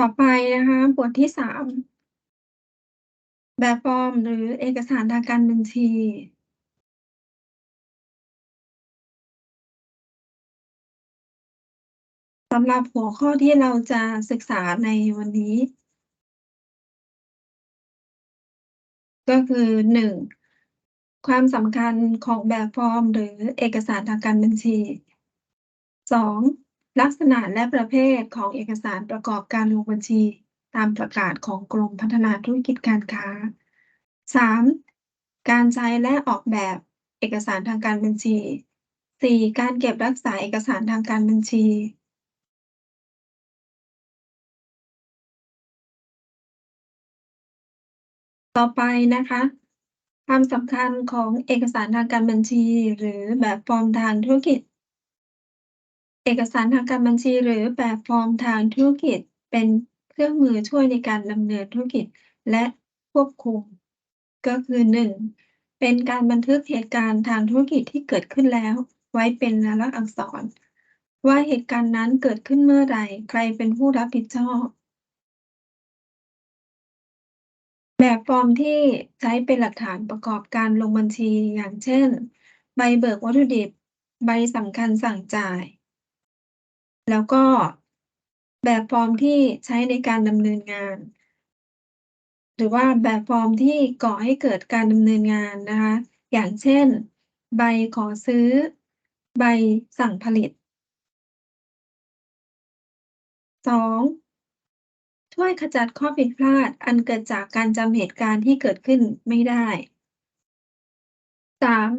ต่อไปนะคะบทที่3แบบฟอร์มหรือเอกสารทางการบัญชี สำหรับหัวข้อที่เราจะศึกษาในวันนี้ ก็คือ 1. ความสำคัญของแบบฟอร์มหรือเอกสารทางการบัญชี 2. ลักษณะและประเภทของเอกสารประกอบการลงบัญชี ตามประกาศของกรมพัฒนาธุรกิจการค้า 3. การใช้และออกแบบเอกสารทางการบัญชี 4. การเก็บรักษาเอกสารทางการบัญชี ต่อไปนะคะความสำคัญของเอกสารทางการบัญชี หรือแบบฟอร์มทางธุรกิจ เอกสารทางการบัญชีหรือแบบฟอร์มทางธุรกิจ เป็นเครื่องมือช่วยในการดำเนินธุรกิจและควบคุม ก็คือ 1. เป็นการบันทึกเหตุการณ์ทางธุรกิจที่เกิดขึ้นแล้ว ไว้เป็นลายลักษณ์อักษร ว่าเหตุการณ์นั้นเกิดขึ้นเมื่อใดใครเป็นผู้รับผิดชอบ แบบฟอร์มที่ใช้เป็นหลักฐานประกอบการลงบัญชีอย่างเช่น ใบเบิกวัตถุดิบ ใบสำคัญสั่งจ่าย แล้วก็แบบฟอร์มที่ใช้ในการดำเนินงาน หรือว่าแบบฟอร์มที่ก่อให้เกิดการดำเนินงานนะคะ อย่างเช่น ใบขอซื้อ ใบสั่งผลิต 2. ช่วยขจัดข้อผิดพลาดอันเกิดจากการจำเหตุการณ์ที่เกิดขึ้นไม่ได้ 3.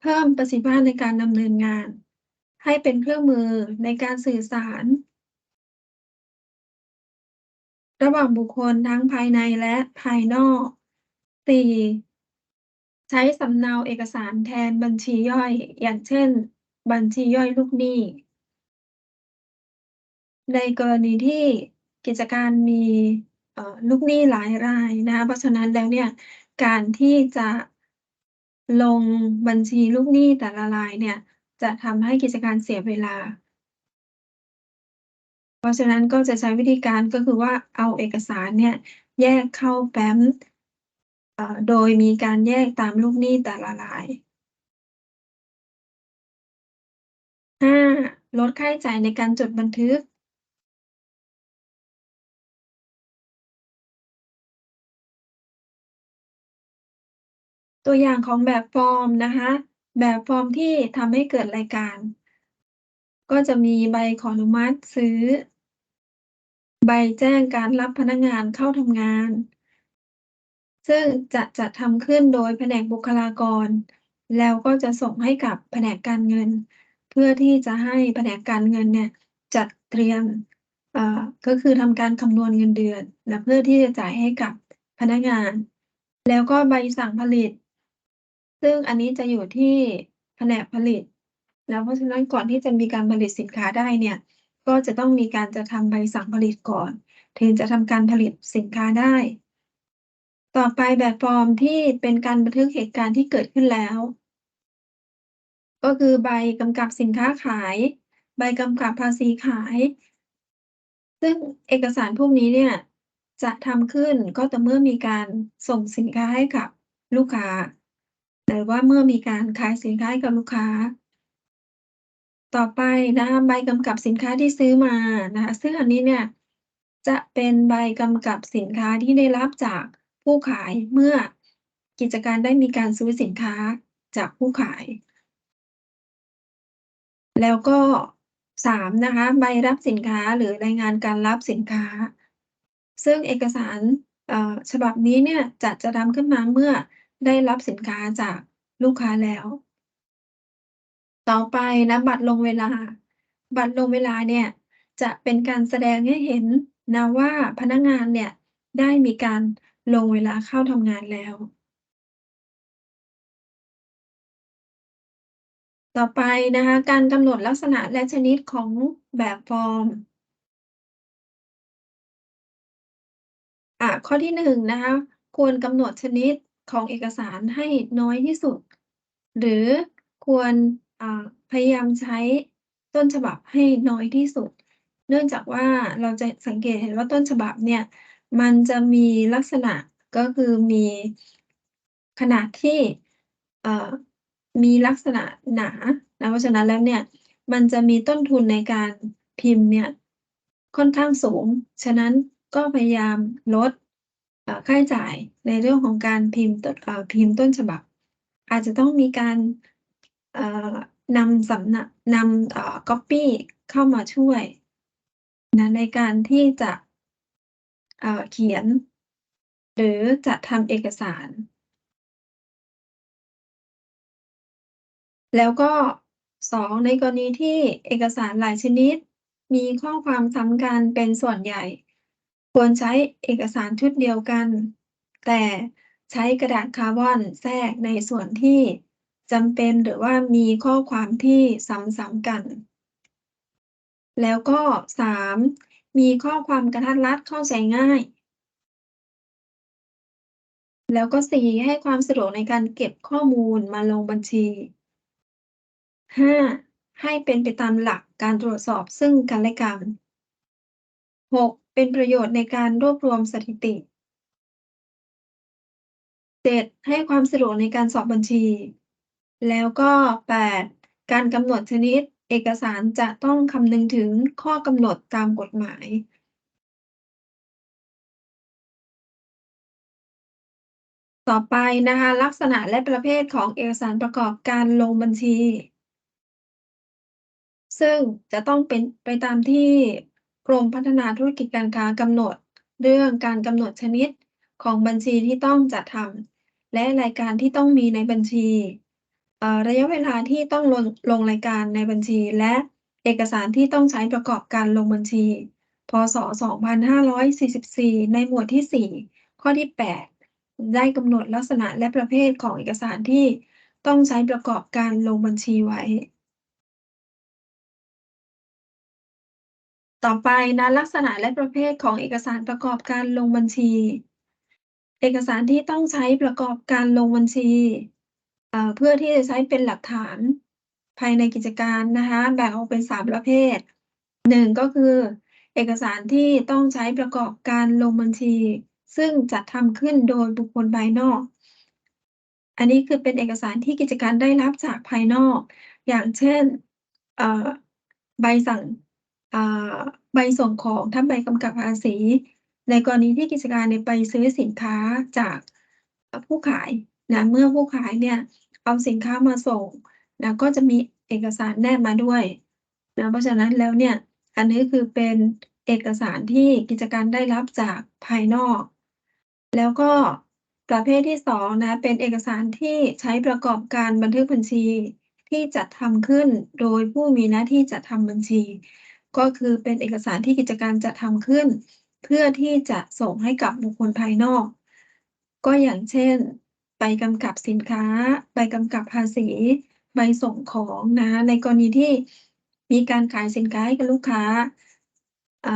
เพิ่มประสิทธิภาพในการดำเนินงาน ให้เป็นเครื่องมือในการสื่อสาร ระหว่างบุคคลทั้งภายในและภายนอก 4. ใช้สำเนาเอกสารแทนบัญชีย่อย อย่างเช่น บัญชีย่อยลูกหนี้ ในกรณีที่กิจการมีลูกหนี้หลายรายนะคะเพราะฉะนั้นแล้วเนี่ยการที่จะลงบัญชีลูกหนี้แต่ละรายเนี่ย จะทำให้กิจการเสียเวลา เพราะฉะนั้นก็จะใช้วิธีการก็คือว่าเอาเอกสารเนี่ยแยกเข้าแฟ้มโดยมีการแยกตามลูกหนี้แต่ละราย 5. ลดค่าใช้จ่ายในการจดบันทึก ตัวอย่างของแบบฟอร์มนะคะ แบบฟอร์มที่ทำให้เกิดรายการ ก็จะมีใบขออนุมัติซื้อ ใบแจ้งการรับพนักงานเข้าทำงาน ซึ่งจะจัดทำขึ้นโดยแผนกบุคลากร แล้วก็จะส่งให้กับแผนกการเงิน เพื่อที่จะให้แผนกการเงินเนี่ยจัดเตรียมก็คือทำการคำนวณเงินเดือน และเพื่อที่จะจ่ายให้กับพนักงาน แล้วก็ใบสั่งผลิต ซึ่งอันนี้จะอยู่ที่แผนกผลิต แล้วเพราะฉะนั้นก่อนที่จะมีการผลิตสินค้าได้เนี่ย ก็จะต้องมีการจะทำใบสั่งผลิตก่อน ถึงจะทำการผลิตสินค้าได้ ต่อไปแบบฟอร์มที่เป็นการบันทึกเหตุการณ์ที่เกิดขึ้นแล้ว ก็คือใบกำกับสินค้าขาย ใบกำกับภาษีขาย ซึ่งเอกสารพวกนี้เนี่ยจะทำขึ้นก็ต่อเมื่อมีการส่งสินค้าให้กับลูกค้า หรือว่าเมื่อมีการขายสินค้าให้กับลูกค้า ต่อไปนะคะใบกำกับสินค้าที่ซื้อมานะคะซึ่งอันนี้เนี่ยจะเป็นใบกำกับสินค้าที่ได้รับจากผู้ขายเมื่อกิจการได้มีการซื้อสินค้าจากผู้ขาย แล้วก็ 3. นะคะใบรับสินค้าหรือรายงานการรับสินค้า ซึ่งเอกสารฉบับนี้เนี่ยจะจะทำขึ้นมาเมื่อ ได้รับสินค้าจากลูกค้าแล้ว ต่อไปนะบัตรลงเวลา บัตรลงเวลาเนี่ยจะเป็นการแสดงให้เห็นนะว่าพนักงานเนี่ยได้มีการลงเวลาเข้าทำงานแล้ว ต่อไปนะคะการกำหนดลักษณะและชนิดของแบบฟอร์มอ่าข้อที่1นะคะควรกำหนดชนิด ของเอกสารให้น้อยที่สุด หรือควรพยายามใช้ต้นฉบับให้น้อยที่สุด เนื่องจากว่าเราจะสังเกตเห็นว่าต้นฉบับเนี่ยมันจะมีลักษณะก็คือมีขนาดที่มีลักษณะหนานะเพราะฉะนั้นแล้วเนี่ยมันจะมีต้นทุนในการพิมพ์เนี่ยค่อนข้างสูง ฉะนั้นก็พยายามลด ค่าใช้จ่ายในเรื่องของการพิมพ์ตเอ่อพิมพ์ต้นฉบับ อาจจะต้องมีการนำสำเนานำก๊อบปี้เข้ามาช่วยนะในการที่จะเเขียน หรือจัดทำเอกสาร แล้วก็2ในกรณีที่เอกสารหลายชนิด มีข้อความซ้ำกันเป็นส่วนใหญ่ ควรใช้เอกสารชุดเดียวกัน แต่ใช้กระดาษคาร์บอนแทรกในส่วนที่จำเป็นหรือว่ามีข้อความที่ซ้ำๆกัน แล้วก็ 3 มีข้อความกระทัดรัดเข้าใจง่าย แล้วก็ 4 ให้ความสะดวกในการเก็บข้อมูลมาลงบัญชี 5 ให้เป็นไปตามหลักการตรวจสอบซึ่งกันและกัน 6 เป็นประโยชน์ในการรวบรวมสถิติ 7 ให้ความสะดวกในการสอบบัญชี แล้วก็ 8 การกำหนดชนิด เอกสารจะต้องคำนึงถึงข้อกำหนดตามกฎหมาย ต่อไปนะคะ ลักษณะและประเภทของเอกสารประกอบการลงบัญชี ซึ่งจะต้องเป็นไปตามที่ กรมพัฒนาธุรกิจการค้ากำหนด เรื่องการกำหนดชนิดของบัญชีที่ต้องจัดทำและรายการที่ต้องมีในบัญชีระยะเวลาที่ต้องลงลงรายการในบัญชี และเอกสารที่ต้องใช้ประกอบการลงบัญชี พ.ศ.2544 ในหมวดที่ 4 ข้อที่ 8 ได้กำหนดลักษณะและประเภทของเอกสารที่ต้องใช้ประกอบการลงบัญชีไว้ ต่อไปนะลักษณะและประเภทของเอกสารประกอบการลงบัญชี เอกสารที่ต้องใช้ประกอบการลงบัญชีเเพื่อที่จะใช้เป็นหลักฐานภายในกิจการนะคะแบ่งออกเป็น 3 ประเภท 1 ก็คือ เอกสารที่ต้องใช้ประกอบการลงบัญชี ซึ่งจัดทำขึ้นโดยบุคคลภายนอก อันนี้คือเป็นเอกสารที่กิจการได้รับจากภายนอก อย่างเช่นใบสั่ง ใบส่งของถ้าใบกำกับภาษี ในกรณีที่กิจการเนี่ยไปซื้อสินค้าจากผู้ขายนะเมื่อผู้ขายเนี่ยเอาสินค้ามาส่งนะก็จะมีเอกสารแนบมาด้วยนะเพราะฉะนั้นแล้วเนี่ยอันนี้คือเป็นเอกสารที่กิจการได้รับจากภายนอก แล้วก็ประเภทที่2นะเป็นเอกสารที่ใช้ประกอบการบันทึกบัญชีที่จัดทำขึ้นโดยผู้มีหน้าที่จัดทำบัญชี ก็คือเป็นเอกสารที่กิจการจัดทำขึ้น เพื่อที่จะส่งให้กับบุคคลภายนอก ก็อย่างเช่น ใบกำกับสินค้า ใบกำกับภาษี ใบส่งของนะในกรณีที่มีการขายสินค้าให้กับลูกค้าอ่า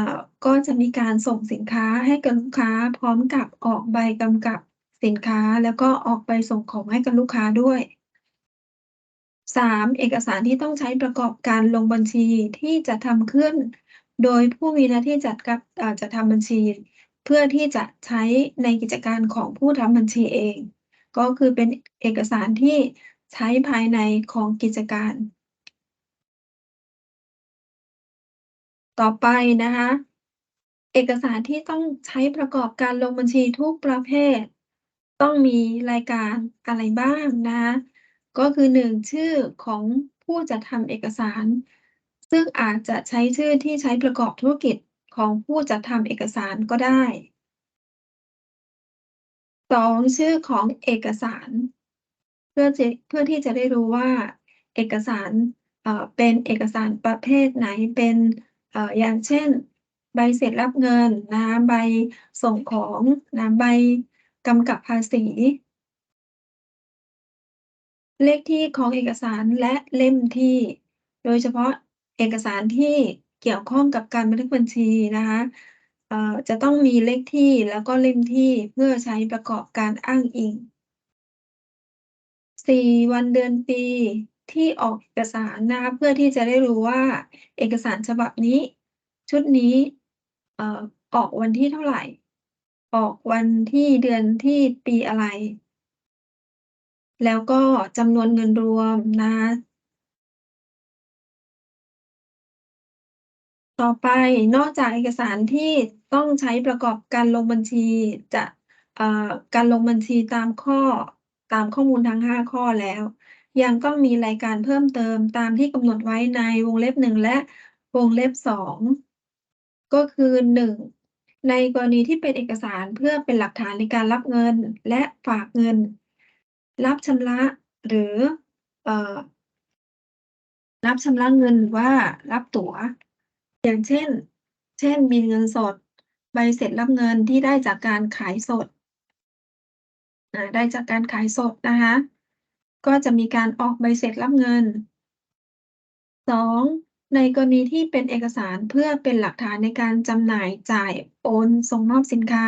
ก็จะมีการส่งสินค้าให้กับลูกค้า พร้อมกับออกใบกำกับสินค้า แล้วก็ออกใบส่งของให้กับลูกค้าด้วย 3 เอกสารที่ต้องใช้ประกอบการลงบัญชีที่จะทำขึ้น โดยผู้มีหน้าที่จัดกับจัดทำบัญชี เพื่อที่จะใช้ในกิจการของผู้ทำบัญชีเอง ก็คือเป็นเอกสารที่ใช้ภายในของกิจการ ต่อไปนะคะ เอกสารที่ต้องใช้ประกอบการลงบัญชีทุกประเภท ต้องมีรายการอะไรบ้างนะคะ ก็คือ 1 ชื่อของผู้จัดทำเอกสาร ซึ่งอาจจะใช้ชื่อที่ใช้ประกอบธุรกิจของผู้จัดทำเอกสารก็ได้ 2 ชื่อของเอกสาร เพื่อเพื่อที่จะได้รู้ว่า เอกสารเป็นเอกสารประเภทไหนเป็นอย่างเช่น ใบเสร็จรับเงินนะใบส่งของนะใบกำกับภาษี เลขที่ของเอกสารและเล่มที่ โดยเฉพาะเอกสารที่เกี่ยวข้องกับการบันทึกบัญชีนะคะจะต้องมีเลขที่แล้วก็เล่มที่เพื่อใช้ประกอบการอ้างอิง 4 วันเดือนปีที่ออกเอกสารนะคะเพื่อที่จะได้รู้ว่าเอกสารฉบับนี้ ชุดนี้ออกวันที่เท่าไหร่ ออกวันที่เดือนที่ปีอะไร แล้วก็จำนวนเงินรวมนะ ต่อไปนอกจากเอกสารที่ต้องใช้ประกอบการลงบัญชีจะการลงบัญชีตามข้อตามข้อมูลทั้ง 5 ข้อแล้ว ยังต้องมีรายการเพิ่มเติมตามที่กำหนดไว้ในวงเล็บ 1 และวงเล็บ 2 ก็คือ 1 ในกรณีที่เป็นเอกสารเพื่อเป็นหลักฐานในการรับเงินและฝากเงิน รับชำระหรืออรับชำระเงินหรือว่ารับตั๋ว อย่างเช่น เช่นบิลเงินสด ใบเสร็จรับเงินที่ได้จากการขายสดได้จากการขายสดนะคะ ก็จะมีการออกใบเสร็จรับเงิน 2 ในกรณีที่เป็นเอกสารเพื่อเป็นหลักฐานในการจำหน่ายจ่ายโอนส่งมอบสินค้า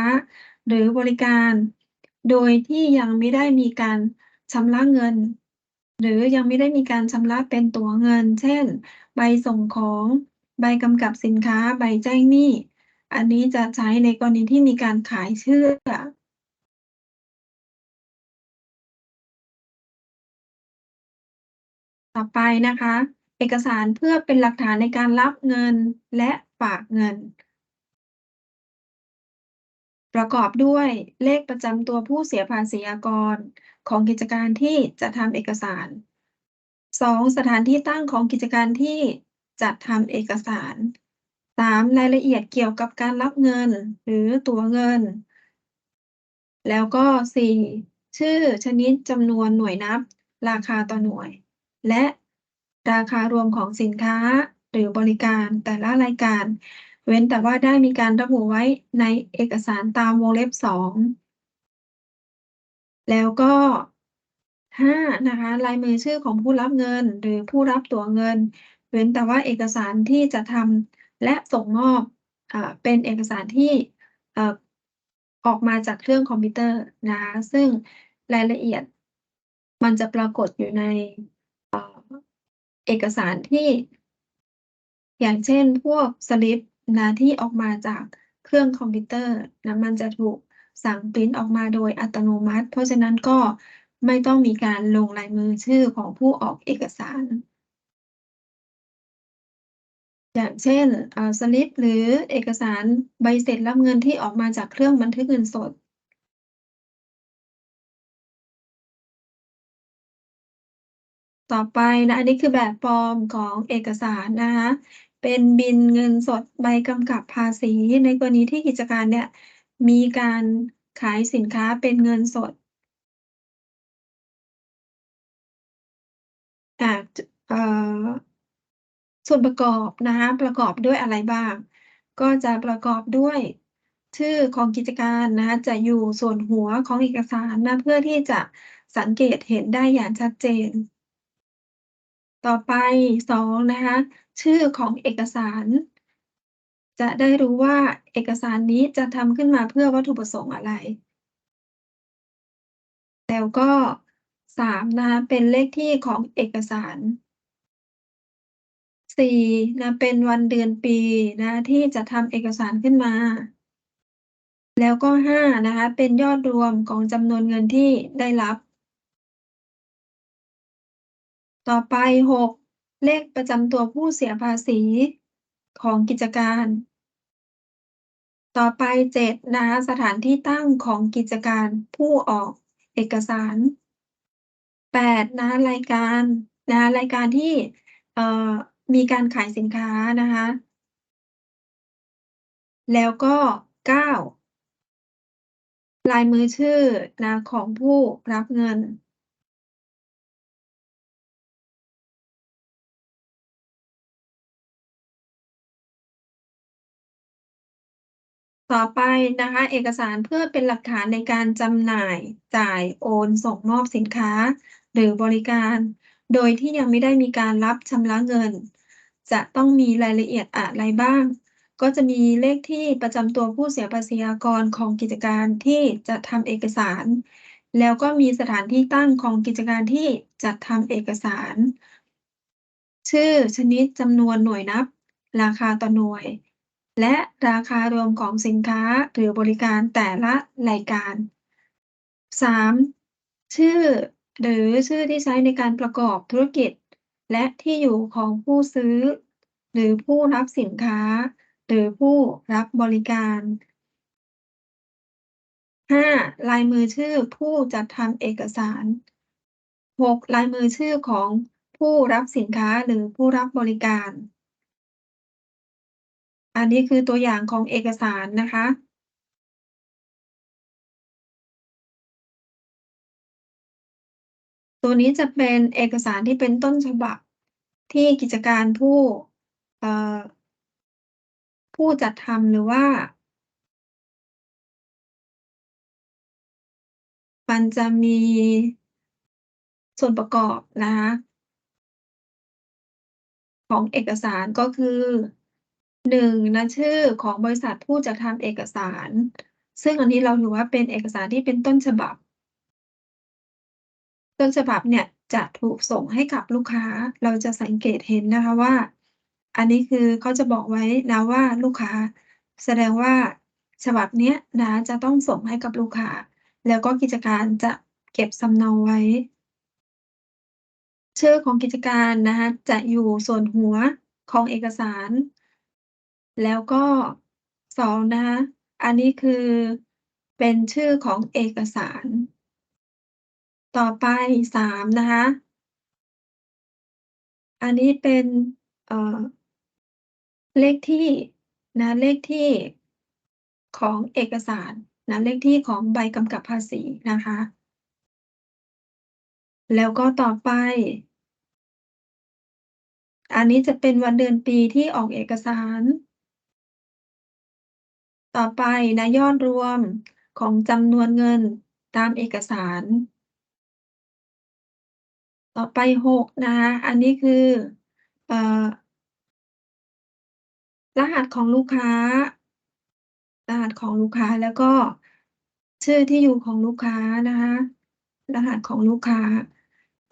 หรือบริการ โดยที่ยังไม่ได้มีการชำระเงิน หรือยังไม่ได้มีการชำระเป็นตั๋วเงิน เช่น ใบส่งของ ใบกำกับสินค้า ใบแจ้งหนี้ อันนี้จะใช้ในกรณีที่มีการขายเชื่อต่อไปนะคะ เอกสารเพื่อเป็นหลักฐานในการรับเงินและฝากเงิน ประกอบด้วยเลขประจำตัวผู้เสียภาษีอากร ของกิจการที่จัดทำเอกสาร 2 สถานที่ตั้งของกิจการที่จัดทำเอกสาร 3 รายละเอียดเกี่ยวกับการรับเงินหรือตัวเงิน แล้วก็ 4 ชื่อชนิดจำนวนหน่วยนับ ราคาต่อหน่วย และราคารวมของสินค้าหรือบริการแต่ละรายการ เว้นแต่ว่าได้มีการระบุไว้ในเอกสารตามวงเล็บ2แล้วก็5นะคะลายมือชื่อของผู้รับเงิน หรือผู้รับตั๋วเงิน เว้นแต่ว่าเอกสารที่จะทำและส่งมอบอเป็นเอกสารที่อออกมาจากเครื่องคอมพิวเตอร์นะคะซึ่งรายละเอียดมันจะปรากฏอยู่ในเอกสารที่ อย่างเช่นพวกสลิป นะที่ออกมาจากเครื่องคอมพิวเตอร์นะมันจะถูกสั่งพรินต์ออกมาโดยอัตโนมัติ เพราะฉะนั้นก็ไม่ต้องมีการลงลายมือชื่อของผู้ออกเอกสาร อย่างเช่นสลิปหรือเอกสารใบเสร็จรับเงินที่ออกมาจากเครื่องบันทึกเงินสดต่อไปนะ อันนี้คือแบบฟอร์มของเอกสารนะคะ เป็นบิลเงินสดใบกำกับภาษี ในกรณีที่กิจการเนี่ยมีการขายสินค้าเป็นเงินสดอ่าเอ่อส่วนประกอบนะคะประกอบด้วยอะไรบ้าง ก็จะประกอบด้วย ชื่อของกิจการนะคะจะอยู่ส่วนหัวของเอกสารนะเพื่อที่จะสังเกตเห็นได้อย่างชัดเจน ต่อไป2นะคะชื่อของเอกสาร จะได้รู้ว่าเอกสารนี้จะทำขึ้นมาเพื่อวัตถุประสงค์อะไร แล้วก็3นะคะเป็นเลขที่ของเอกสาร4นะเป็นวันเดือนปีนะคะที่จะทำเอกสารขึ้นมา แล้วก็5นะคะเป็นยอดรวมของจำนวนเงินที่ได้รับ ต่อไป 6 เลขประจำตัวผู้เสียภาษีของกิจการ ต่อไป 7 นะคะสถานที่ตั้งของกิจการผู้ออกเอกสาร 8 นะรายการนะรายการที่เอ่อมีการขายสินค้านะคะ แล้วก็ 9 ลายมือชื่อนะของผู้รับเงิน ต่อไปนะคะ เอกสารเพื่อเป็นหลักฐานในการจำหน่ายจ่ายโอนส่งมอบสินค้า หรือบริการ โดยที่ยังไม่ได้มีการรับชำระเงิน จะต้องมีรายละเอียดอะไรบ้าง ก็จะมีเลขที่ประจำตัวผู้เสียภาษีอากรของกิจการที่จัดทำเอกสาร แล้วก็มีสถานที่ตั้งของกิจการที่จัดทำเอกสาร ชื่อชนิดจำนวนหน่วยนับ ราคาต่อหน่วย และราคารวมของสินค้าหรือบริการแต่ละรายการ 3. ชื่อหรือชื่อที่ใช้ในการประกอบธุรกิจ และที่อยู่ของผู้ซื้อ หรือผู้รับสินค้า หรือผู้รับบริการ 5. ลายมือชื่อผู้จัดทำเอกสาร 6. ลายมือชื่อของผู้รับสินค้าหรือผู้รับบริการ อันนี้คือตัวอย่างของเอกสารนะคะตัวนี้จะเป็นเอกสารที่เป็นต้นฉบับที่กิจการผู้ผู้จัดทำหรือว่า มันจะมีส่วนประกอบนะคะของเอกสารก็คือ 1. นะชื่อของบริษัทผู้จัดทำเอกสาร ซึ่งอันนี้เราถือว่าเป็นเอกสารที่เป็นต้นฉบับ ต้นฉบับเนี่ยจะถูกส่งให้กับลูกค้า เราจะสังเกตเห็นนะคะว่า อันนี้คือเขาจะบอกไว้นะว่าลูกค้า แสดงว่าฉบับเนี้ยนะจะต้องส่งให้กับลูกค้า แล้วก็กิจการจะเก็บสำเนาไว้ ชื่อของกิจการนะคะจะอยู่ส่วนหัวของเอกสาร แล้วก็ 2. นะคะอันนี้คือเป็นชื่อของเอกสาร ต่อไป 3. นะคะอันนี้เป็นเอ่อเลขที่นะเลขที่ของเอกสารนะเลขที่ของใบกำกับภาษีนะคะ แล้วก็ต่อไป อันนี้จะเป็นวันเดือนปีที่ออกเอกสาร ต่อไปนะยอดรวมของจำนวนเงินตามเอกสาร ต่อไป6นะคะอันนี้คือเอ่อรหัสของลูกค้า รหัสของลูกค้าแล้วก็ชื่อที่อยู่ของลูกค้านะคะรหัสของลูกค้า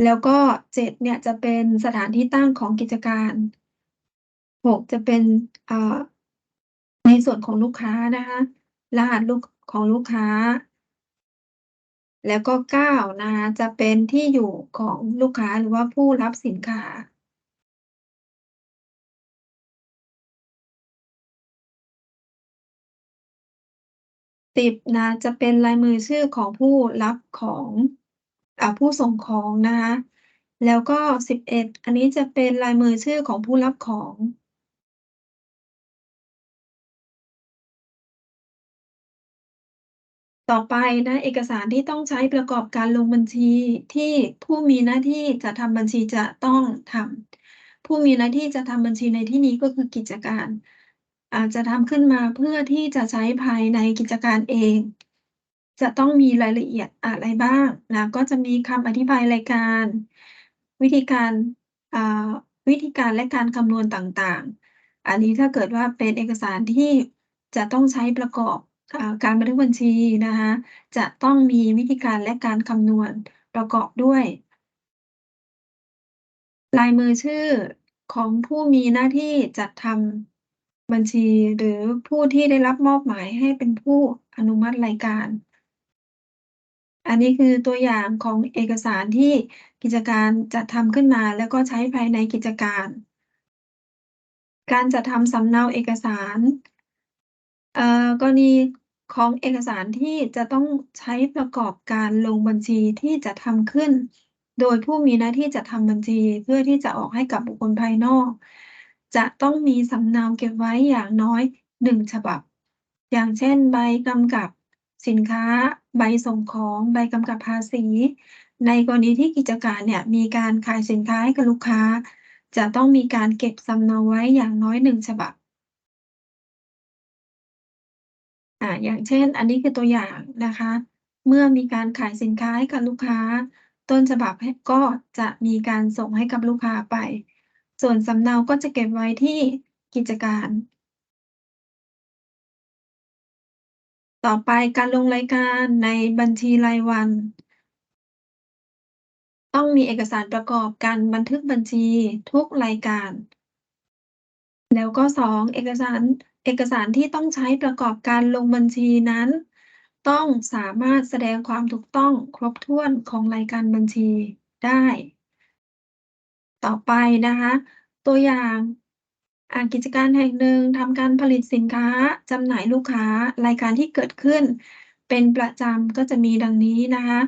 แล้วก็7เนี่ยจะเป็นสถานที่ตั้งของกิจการ6จะเป็นเอ่อ ในส่วนของลูกค้านะคะ รหัสลูกของลูกค้า แล้วก็9นะคะจะเป็นที่อยู่ของลูกค้าหรือว่าผู้รับสินค้า10นะจะเป็นลายมือชื่อของผู้รับของอ่าผู้ส่งของนะคะแล้วก็11อันนี้จะเป็นลายมือชื่อของผู้รับของ ต่อไปนะเอกสารที่ต้องใช้ประกอบการลงบัญชีที่ผู้มีหน้าที่จะทำบัญชีจะต้องทำผู้มีหน้าที่จะทำบัญชีในที่นี้ก็คือกิจการ อาจจะทำขึ้นมาเพื่อที่จะใช้ภายในกิจการเอง จะต้องมีรายละเอียดอะไรบ้างนะก็จะมีคำอธิบายรายการ วิธีการวิธีการและการคำนวณต่างๆ อันนี้ถ้าเกิดว่าเป็นเอกสารที่จะต้องใช้ประกอบ การบันทึกบัญชีนะคะจะต้องมีวิธีการและการคำนวณประกอบด้วย ลายมือชื่อของผู้มีหน้าที่จัดทำบัญชีหรือผู้ที่ได้รับมอบหมายให้เป็นผู้อนุมัติรายการ อันนี้คือตัวอย่างของเอกสารที่กิจการจัดทำขึ้นมาแล้วก็ใช้ภายในกิจการ การจัดทำสำเนาเอกสาร เอ่อ กรณีของเอกสารที่จะต้องใช้ประกอบการลงบัญชีที่จะทำขึ้น โดยผู้มีหน้าที่จัดทำบัญชีเพื่อที่จะออกให้กับบุคคลภายนอก จะต้องมีสำเนาเก็บไว้อย่างน้อย 1 ฉบับ อย่างเช่น ใบกำกับสินค้า ใบส่งของ ใบกำกับภาษี ในกรณีที่กิจการเนี่ยมีการขายสินค้าให้กับลูกค้า จะต้องมีการเก็บสำเนาไว้อย่างน้อย 1 ฉบับ อ่าอย่างเช่น อันนี้คือตัวอย่างนะคะ เมื่อมีการขายสินค้าให้กับลูกค้า ต้นฉบับก็จะมีการส่งให้กับลูกค้าไป ส่วนสำเนาก็จะเก็บไว้ที่กิจการ ต่อไปการลงรายการในบัญชีรายวัน ต้องมีเอกสารประกอบการบันทึกบัญชีทุกรายการ แล้วก็ 2 เอกสาร เอกสารที่ต้องใช้ประกอบการลงบัญชีนั้น ต้องสามารถแสดงความถูกต้องครบถ้วนของรายการบัญชีได้ ต่อไปนะคะ ตัวอย่างอากิจการแห่งหนึ่งทำการผลิตสินค้าจำหน่ายลูกค้ารายการที่เกิดขึ้น เป็นประจำก็จะมีดังนี้นะคะ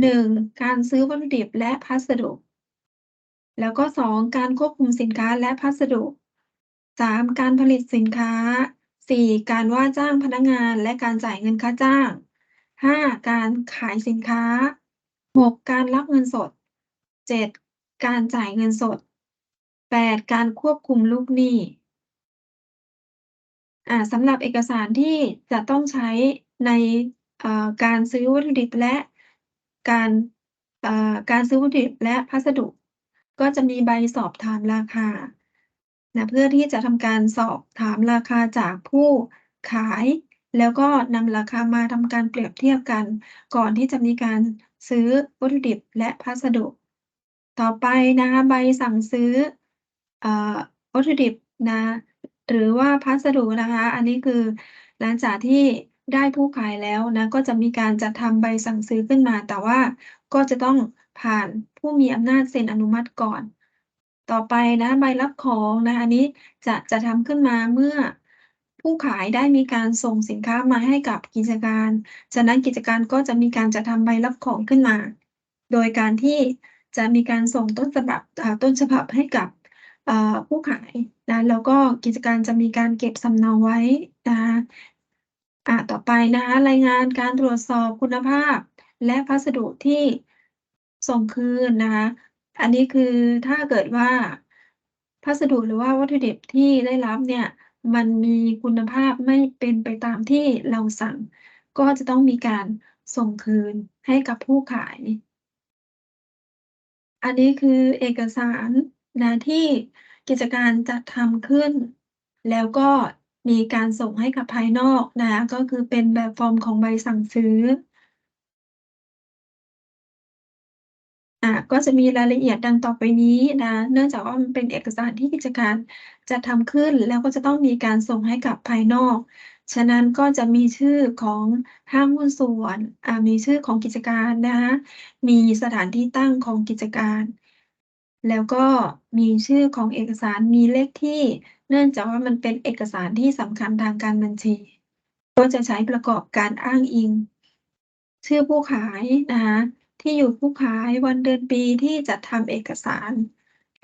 หนึ่งการซื้อวัตถุดิบและพัสดุ แล้วก็สองการควบคุมสินค้าและพัสดุ สามการผลิตสินค้าสี่การว่าจ้างพนักงานและการจ่ายเงินค่าจ้างห้าการขายสินค้าหกการรับเงินสดเจ็ดการจ่ายเงินสดแปดการควบคุมลูกหนี้สำหรับเอกสารที่จะต้องใช้ในการซื้อวัตถุดิบและการการซื้อวัตถุดิบและพัสดุ ก็จะมีใบสอบถามราคา นะเพื่อที่จะทำการสอบถามราคาจากผู้ขาย แล้วก็นำราคามาทำการเปรียบเทียบกัน ก่อนที่จะมีการซื้อวัตถุดิบและพัสดุ ต่อไปนะคะใบสั่งซื้ออ่อวัตถุดิบนะหรือว่าพัสดุนะคะ อันนี้คือหลังจากที่ได้ผู้ขายแล้วนะก็จะมีการจัดทำใบสั่งซื้อขึ้นมา แต่ว่าก็จะต้องผ่านผู้มีอำนาจเซ็นอนุมัติก่อน ต่อไปนะใบรับของนะอันนี้จะจะทำขึ้นมาเมื่อผู้ขายได้มีการส่งสินค้ามาให้กับกิจการจากนั้นกิจการก็จะมีการจัดทำใบรับของขึ้นมา โดยการที่จะมีการส่งต้นฉบับต้นฉบับให้กับผู้ขายนะแล้วก็กิจการจะมีการเก็บสำเนาไว้นะคะอ่าต่อไปนะคะรายงานการตรวจสอบคุณภาพ และพัสดุที่ส่งคืนนะคะ อันนี้คือถ้าเกิดว่าพัสดุหรือว่าวัตถุดิบที่ได้รับเนี่ย มันมีคุณภาพไม่เป็นไปตามที่เราสั่ง ก็จะต้องมีการส่งคืนให้กับผู้ขาย อันนี้คือเอกสารนะที่กิจการจัดทำขึ้น แล้วก็มีการส่งให้กับภายนอกนะ ก็คือเป็นแบบฟอร์มของใบสั่งซื้อ อ่าก็จะมีรายละเอียดดังต่อไปนี้นะ เนื่องจากว่ามันเป็นเอกสารที่กิจการจัดทำขึ้นแล้วก็จะต้องมีการส่งให้กับภายนอก ฉะนั้นก็จะมีชื่อของห้างหุ้นส่วนมีชื่อของกิจการนะคะมีสถานที่ตั้งของกิจการ แล้วก็มีชื่อของเอกสารมีเลขที่ เนื่องจากว่ามันเป็นเอกสารที่สำคัญทางการบัญชี ก็จะใช้ประกอบการอ้างอิง ชื่อผู้ขายนะคะ ที่อยู่ผู้ขายวันเดือนปีที่จัดทำเอกสาร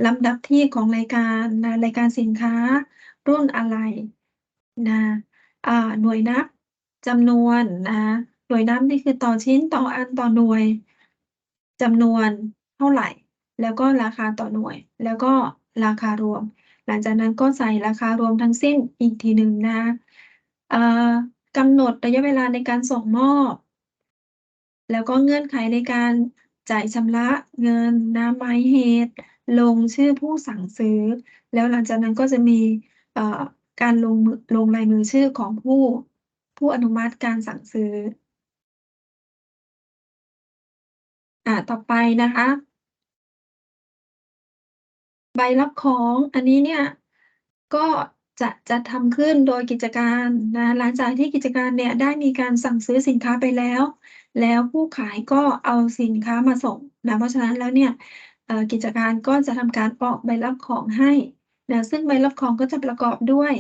ลำดับที่ของรายการนะรายการสินค้ารุ่นอะไรนะอ่าหน่วยนับจำนวนนะหน่วยนับนี่คือต่อชิ้นต่ออันต่อหน่วยจำนวนเท่าไหร่ แล้วก็ราคาต่อหน่วย แล้วก็ราคารวม หลังจากนั้นก็ใส่ราคารวมทั้งสิ้นอีกทีหนึ่งนะะกำหนดระยะเวลาในการส่งมอบ แล้วก็เงื่อนไขในการจ่ายชำระเงินนะหมายเหตุ ลงชื่อผู้สั่งซื้อ แล้วหลังจากนั้นก็จะมีการลงลงลายมือชื่อของผู้ผู้อนุมัติการสั่งซื้ออ่าต่อไปนะคะ ใบรับของอันนี้เนี่ยก็จะจัดทำขึ้นโดยกิจการนะหลังจากที่กิจการเนี่ยได้มีการสั่งซื้อสินค้าไปแล้ว แล้วผู้ขายก็เอาสินค้ามาส่งนะเพราะฉะนั้นแล้วเนี่ยกิจการก็จะทำการออกใบรับของให้นะซึ่งใบรับของก็จะประกอบด้วย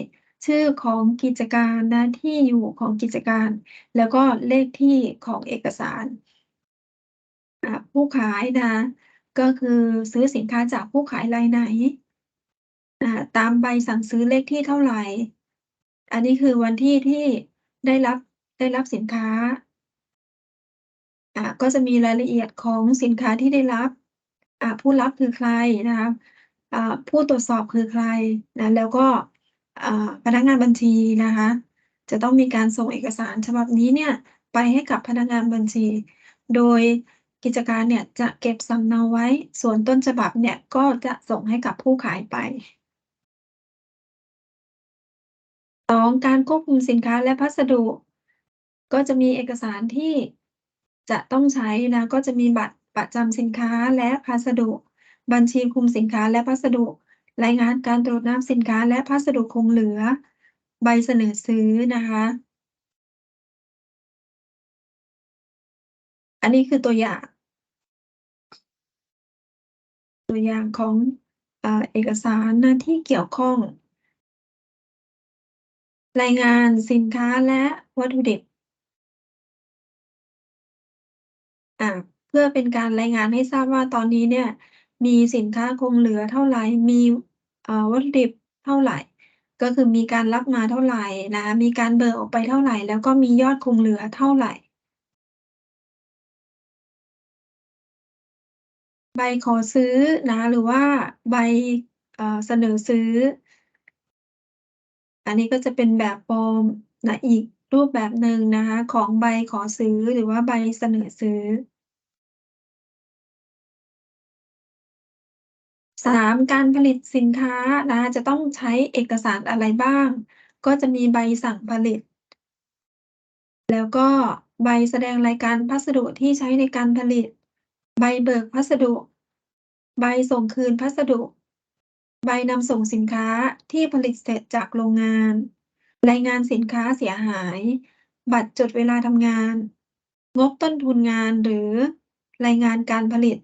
ชื่อของกิจการนะที่อยู่ของกิจการ แล้วก็เลขที่ของเอกสาร ผู้ขายนะก็คือซื้อสินค้าจากผู้ขายรายไหนตามใบสั่งซื้อเลขที่เท่าไหร่ อันนี้คือวันที่ที่ได้รับได้รับสินค้า อ่าก็จะมีรายละเอียดของสินค้าที่ได้รับอ่าผู้รับคือใครนะคะอ่าผู้ตรวจสอบคือใครนะแล้วก็อ่าพนักงานบัญชีนะคะ จะต้องมีการส่งเอกสารฉบับนี้เนี่ยไปให้กับพนักงานบัญชี โดยกิจการเนี่ยจะเก็บสำเนาไว้ ส่วนต้นฉบับเนี่ยก็จะส่งให้กับผู้ขายไปสองการควบคุมสินค้าและพัสดุ ก็จะมีเอกสารที่ จะต้องใช้นะก็จะมีบัตรประจำสินค้าและพัสดุ บัญชีคุมสินค้าและพัสดุ รายงานการตรวจนับสินค้าและพัสดุคงเหลือ ใบเสนอซื้อนะคะ อันนี้คือตัวอย่าง ตัวอย่างของอเอกสารหน้าที่เกี่ยวข้อง รายงานสินค้าและวัตถุดิบ อ่า เพื่อเป็นการรายงานให้ทราบว่าตอนนี้เนี่ย มีสินค้าคงเหลือเท่าไหร่ มีอ่าวัตถุดิบเท่าไหร่ ก็คือมีการรับมาเท่าไหร่นะ มีการเบิกออกไปเท่าไหร่ แล้วก็มียอดคงเหลือเท่าไหร่ ใบขอซื้อนะคะหรือว่าใบ เอ่อ เสนอซื้อ อันนี้ก็จะเป็นแบบฟอร์มนะ อีกรูปแบบหนึ่งนะคะ ของใบขอซื้อ หรือว่าใบเสนอซื้อ 3การผลิตสินค้านะคะจะต้องใช้เอกสารอะไรบ้าง ก็จะมีใบสั่งผลิต แล้วก็ใบแสดงรายการพัสดุที่ใช้ในการผลิต ใบเบิกพัสดุ ใบส่งคืนพัสดุ ใบนำส่งสินค้าที่ผลิตเสร็จจากโรงงาน รายงานสินค้าเสียหาย บัตรจดเวลาทำงาน งบต้นทุนงานหรือรายงานการผลิต